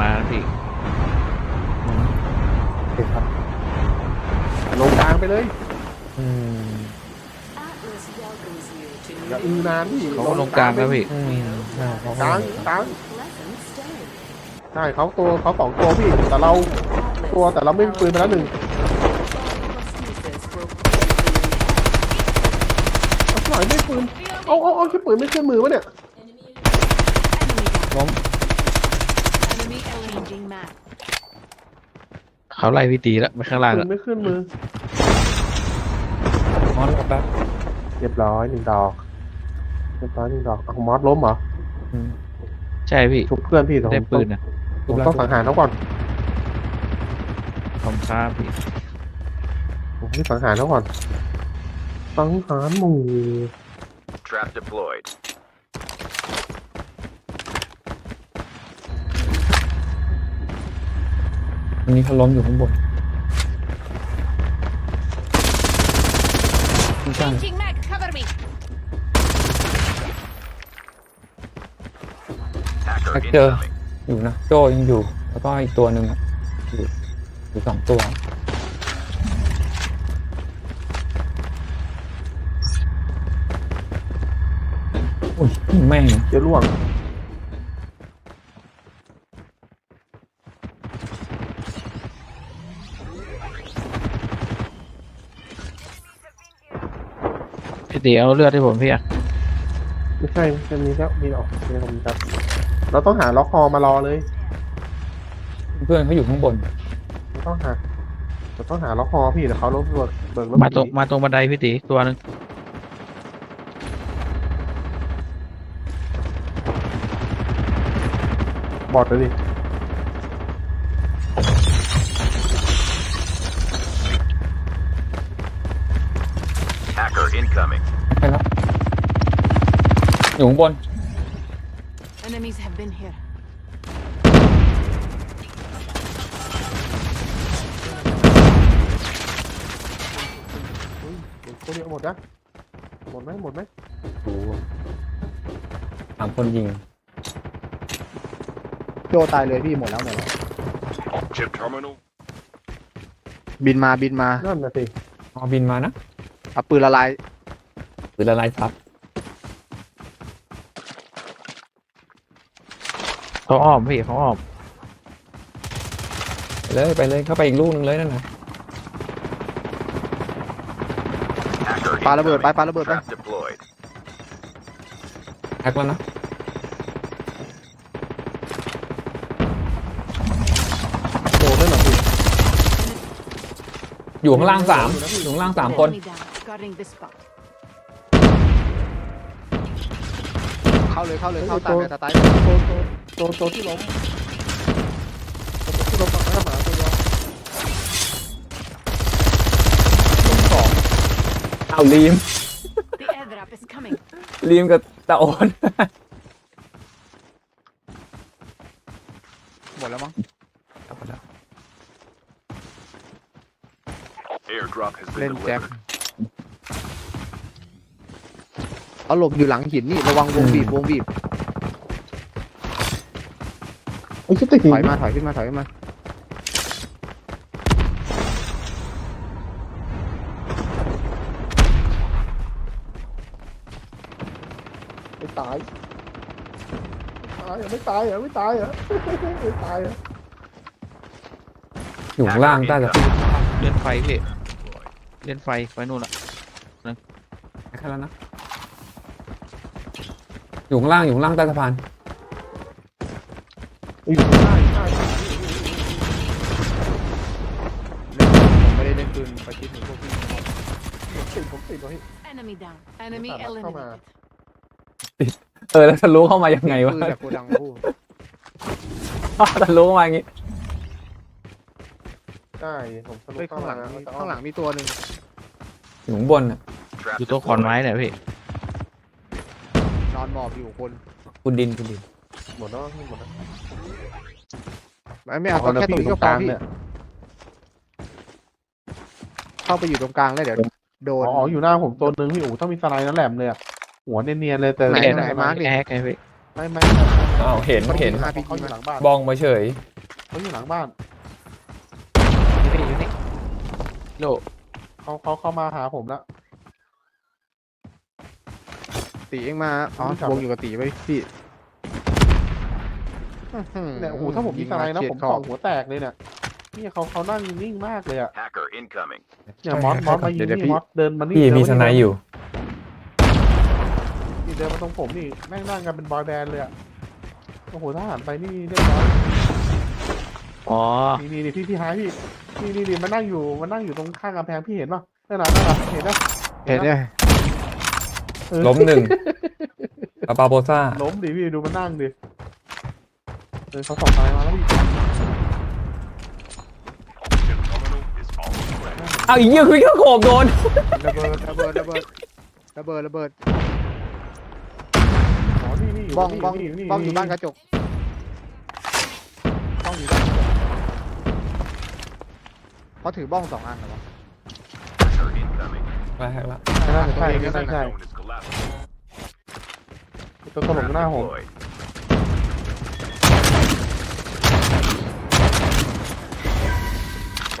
มาพี่โอเคครับลงกลางไปเลย อืม Atlas welcomes you to อย่า New อือนานพี่เขาก็ลงกลางแล้วพี่อืมใช่เขากลางกลาง pleasant stay. ใช่เขาตัวเขาสองตัวพี่ แต่เรา Atlas ตัวแต่เราไม่มีปืนไปแล้วหนึ่ง prosthesis will เอาหน่อยไม่ปืนเอาเอาเอาที่ปืนไม่ขึ้นมือวะเนี่ยล้ม enemy changing map. เขาไล่พี่ตีแล้วไปข้างล่างปืแล้วนไม่ขึ้นมือมอนแป๊บเรียบร้อยหนึ่งดอกเรียบร้อยหนึ่งดอกเอามอสล้มเหรออืมใช่พี่ชุบเพื่อนพี่แต่ผมได้ปืนอะผมต้องสังหารเขาก่อนผมค้าพี่ผมให้สังหารเขาก่อนสังหารหมู่ Trap deployed. อันนี้เขาล้มอยู่ข้างบนไม่ใช่ Changing mag, cover me. Hacker Hacker. incoming. อยู่นะโจยังอยู่ แล้วก็อีกตัวหนึ่งอะอยู่อยู่สองตัว อุ้ยแม่งเจะล่วง ตีเอาเลือดให้ผมพี่อะไม่ใช่ไม่ใช่มีแล้วมีออกมีออกมีครับเราต้องหาล็อกคอมารอเลย เพื่อนเขาอยู่ข้างบน เราต้องหาเราต้องหาล็อกคอพี่แต่เขาลบเบิกเบิกรถมาตรงมาตรงบันไดพี่ตีตัวหนึงบอดเลยดิ อยู่ข้างบน Enemies have been here. อุ้ยตัวเดียวหมดนะ หมดไหมหมดไหมโอ้โหสามคนยิง โจตายเลยพี่หมดแล้วหมดแล้ว Chip terminal. บินมาบินมานั่นน่ะสิเอาบินมานะ เอาปืนละลาย หรือละลายซับ เขาอ้อมพี่เขาอ้อมไปเลยไปเลยเข้าไปอีกลูกหนึงเลยนั่นนะ Hacker ปาระเบิดไป incoming. ปาระเบิดไป Trap deployed. แท็กแล้วนะโดนได้หรอพี่อยู่ข้างล่างสามอยู่ข้างล่างสามคน Enemy down. Guarding this spot. เข้าเลยเข้าเลยเข้าตัตามวแมตตายตัว ตัวตัวที่ล้มตัวที่ล้มฝั่งหน้าหมาตัวเดียวล้มสองเอาลีม The airdrop is coming. ลีมกับตาโอน หมดแล้วมั้ง Airdrop has เล่ been นแจ็ค delivered. เอาหลบอยู่หลังหินนี่ระวังวงบีบวงบีบ ไอ้ชิบติดหินถอยมาถอยขึ้นมาถอยขึ้นมาไม่ตายตายเหรอไม่ตายเหรอไม่ตายเหรอไม่ตายเหรออยู่ข้างล่างใต้สะพานเล่นไฟพี่เล่นไฟไฟนู่นอะแค่แล้วนะอยู่ข้างล่างอยู่ข้างล่างใต้สะพาน อยู่ใต้ใต้ผมไม่ได้เล่นปืนประชิดเหมือนพวกพี่ผมติดผมติดไว้ Enemy down. Enemy Tara, come on. eliminated. เออแล้วทะลุเข้ามายังไงวะ ปืนจากโกดังพูดทะลุเข้ามาอย่างงี้ ใช่ผมทะลุเฮ้ยข้างหลังเข้มมีจะข้างหลังมีตัวหนึ่งอยู่ข้างบนน่ะ Trap อยู่ตัวขอน deployed. ไม้เนี่ยพี่ นอนหมอบอยู่คนคุณดินคุณดินหมดแล้วหมดแล้ว ไม่ไม่เอาแค่ตรงนี้ก็พอพี่เนี่ย เข้าไปอยู่ตรงกลางแล้วเดี๋ยวโดน อ๋ออยู่หน้าผมตัวนึงพี่อู๋ต้องมีสไลด์นั่นแหลมเลยอะหัวเนียนๆเลยแต่ไหนแอร์ไหนมาร์คดิ แอร์ไงพี่ไม่ไม่อ้าวเห็นเห็นอาพีเขาอยู่หลังบ้านบองมาเฉย เขาอยู่หลังบ้านอยู่นี่อยู่นี่โลเขาเขาเข้ามาหาผมแล้วตีเองมาอ๋อไม่จับวงอยู่กับตีไว้พี่ เนี่ยโอ้โหถ้าผมยิงอะไรนะเฉียดผมขสออบงหัวแตกเลยเนี่ยนี่เขาเขานั่งนิ่งมากเลยอะ Hacker incoming. เนี่ยมอสมอสมายิงเดี๋ยวเดี๋ยวนี่พี่มอสเดินมานี่พี่เดิมีมาสไนด์อยู่นี่เดินมาตรงผมนี่แม่งนั่งกันเป็นบอยแบนด์เลยอะโอ้โหทหารไปนี่เรียบร้อยอ๋อนี่นี่นี่พี่พี่หายพี่นี่นี่นี่มันนั่งอยู่มันนั่งอยู่ตรงข้างกำแพงพี่เห็นป่ะนั่นน่ะนั่นน่ะเห็นป่ะเห็นเนี่ยเออล้มหนึ่งปาปาโบซ่าล้มดิพี่ดูมันนั่งดิ เออเขาส่องอะไรมาแล้วพี่ Chip terminal is almost ready. เอาอีกเยี่ยคุยก็โขบโดน ระเบิดระเบิดระเบิดระเบิดระเบิดอ๋อนี่นี่บ้องบ้องบ้องอยู่บ้านกระจกบ้องอยู่บ้านกระจกเขาถือบ้องสองอันเหรอวะ Hacker incoming. ไปละใช่ใช่ใช่ใช่ ตัวตลกหน้าผม Deployed.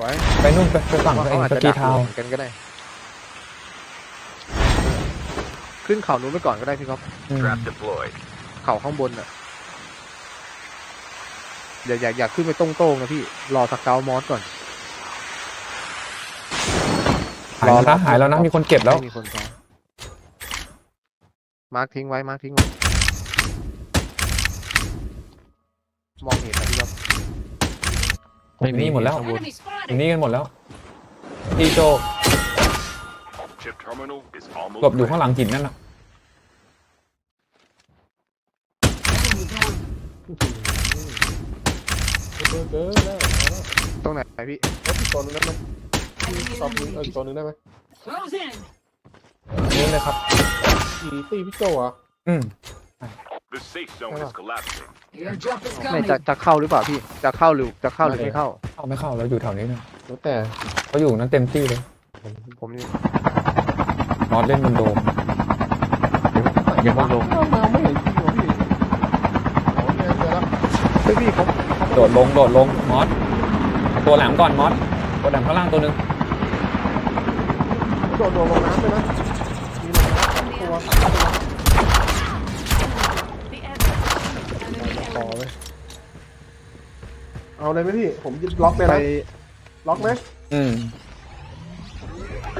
ว้ไปนู่นไปไปฝั่งว่าตัวเอเขางอาจสจะกีดักเทาหลบกันก็ได้ ขึ้นเขานู้นไปก่อนก็ได้พี่ครับอืม Trap deployed. เขาข้างบนอะอย่าอย่าอย่าขึ้นไปตรงๆนะพี่ รอสเกาวมอสก่อน หายแล้วนะหายแล้วนะมีคนเก็บแล้ว ไม่มีคนซ้อนมาร์คทิ้งไว้ มาร์คทิ้งไว้ มองเห็นนะพี่ครับ ไม่มีนี่หมดแล้ว Enemy spotted. อย่างนี้กันหมดแล้วพี่โจ Chip terminal is almost หลบอยู่ข้าง ready. หลังหินนั่นน่ะเกินเกินแล้วเอาแล้วตรงไหนพี่รถอีกตัวหนึงได้ไหมตอบนึงเอออีกตัวหนึงได้ไหม Close in. นี่เลยครับอีตีพี่โจเหรอะอืม The safe zone is collapsing. Airdrop is ไม่ coming. จะจะเข้าหรือเปล่าพี่ จะเข้าหรือจะเข้าหรือไม่เข้า เข้าไม่เข้าเราอยู่แถวนี้นะแล้วแต่เขาอยู่นั้นเต็มที่เลยผมนี่นอตเล่นบนโดมอย่าเพิ่งลงอ้าวมาไม่เห็นจริงเหรอพี่อ๋อเนี่ยเจอแล้วเฮ้ยพี่เขาโดดลงโดดลงมอสตัวแหลมก่อนมอสตัวแหลมข้างล่างตัวหนึงโดดโดดลงน้ำเลยนะมีลงน้ำสองตัว The airdrop. Enemy ต่อ element. เลย เอาเลยไหมพี่ ผมยึดล็อกเลยไปนะล็อกไหมอืม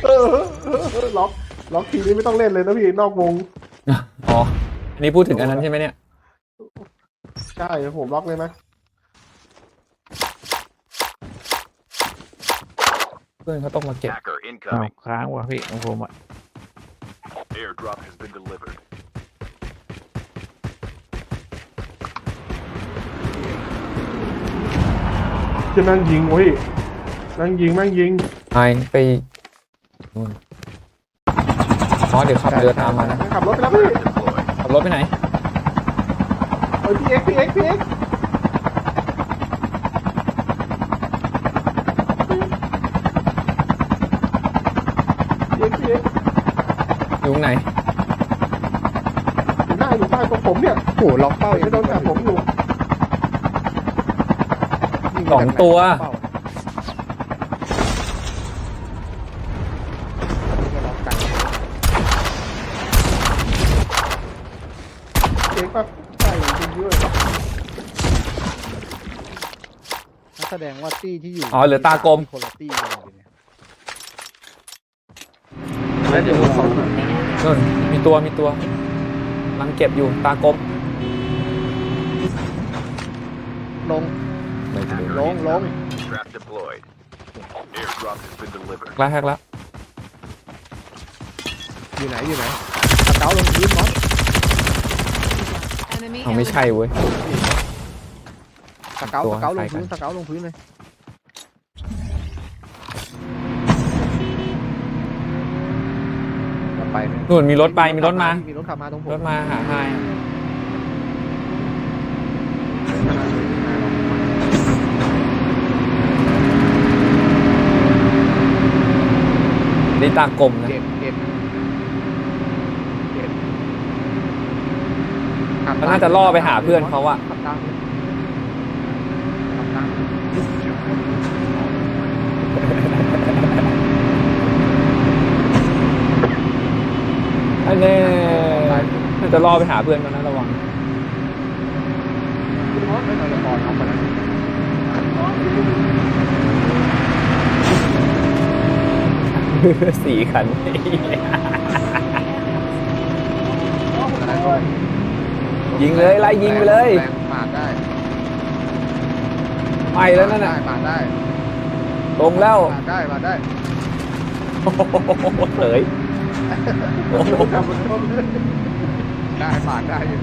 เออเออเออล็อก ล็อกทีนี้ไม่ต้องเล่นเลยนะพี่นอกวง อ๋ออันนี้พูดถึงอันนั้นใช่ไหมเนี่ย ใช่ผมล็อกเลยนะ เพื่อนเขาต้องมาเก็บ Hacker อ้าว incoming. ค้างว่ะพี่ของผมอะ Airdrop has been delivered. จะนั่งยิงโอ้ยนั่งยิงแม่งยิงไปไปนู่นมอสเดี๋ยวขับเรือตามมานะขับรถไปแล้วพี่ Trap deployed. ขับรถไปไหนเอ้ยพี่เอ็กพี่เอ็กพี่เอ็กพี่เอ็กพี่เอ็กอยู่ตรงไหนอยู่หน้าอยู่ใต้ตรงผมเนี่ยโอ้โหล็อกเป้าไม่โดนจับผมอยู่ยิ สองตัวเป้าอันนี้ก็ล็อกกันเอ็กป่ะใช่จริงด้วยนั่นแสดงว่าตี้ที่อยู่อ๋อเหลือตากลม คนละตี้กันเลยเนี่ยแล้วเดี๋ยวเขานู่นมีตัวมีตัวกำลังเก็บอยู่ตากลมลง ลงลง incoming. Trap deployed. Airdrop has been delivered. แรกแรกแล้วอยู่ไหนอยู่ไหนสเกาลงพื้นมอส Enemy เอาไม่ใช่ element. เว้ย สเกาตัวสเกาลงใส่กันพื้นสเกาลงพื้นเลยเราไปไหมนู่นมีรถไปมีรถมามีรถขับมาตรงผมรถมาหาไฮ นี่ตากลมนะเก็บเก็บเก็บขับมันน่าจะล่อไปหาเพื่อนเขาอะ ขับตามขับตามอันนี้น่าจะล่อไปหาเพื่อนเขานะระวังไม่เราจะปอนเอาไปแล้ว สี่คันอะไรก็ยิงเลยไล่ยิงไปเลยแรงปาดได้ไปแล้วนั่นน่ะปาดได้ลงแล้วปาดได้ปาดได้โอ้โหเสยโอ้โหได้ปาดได้อยู่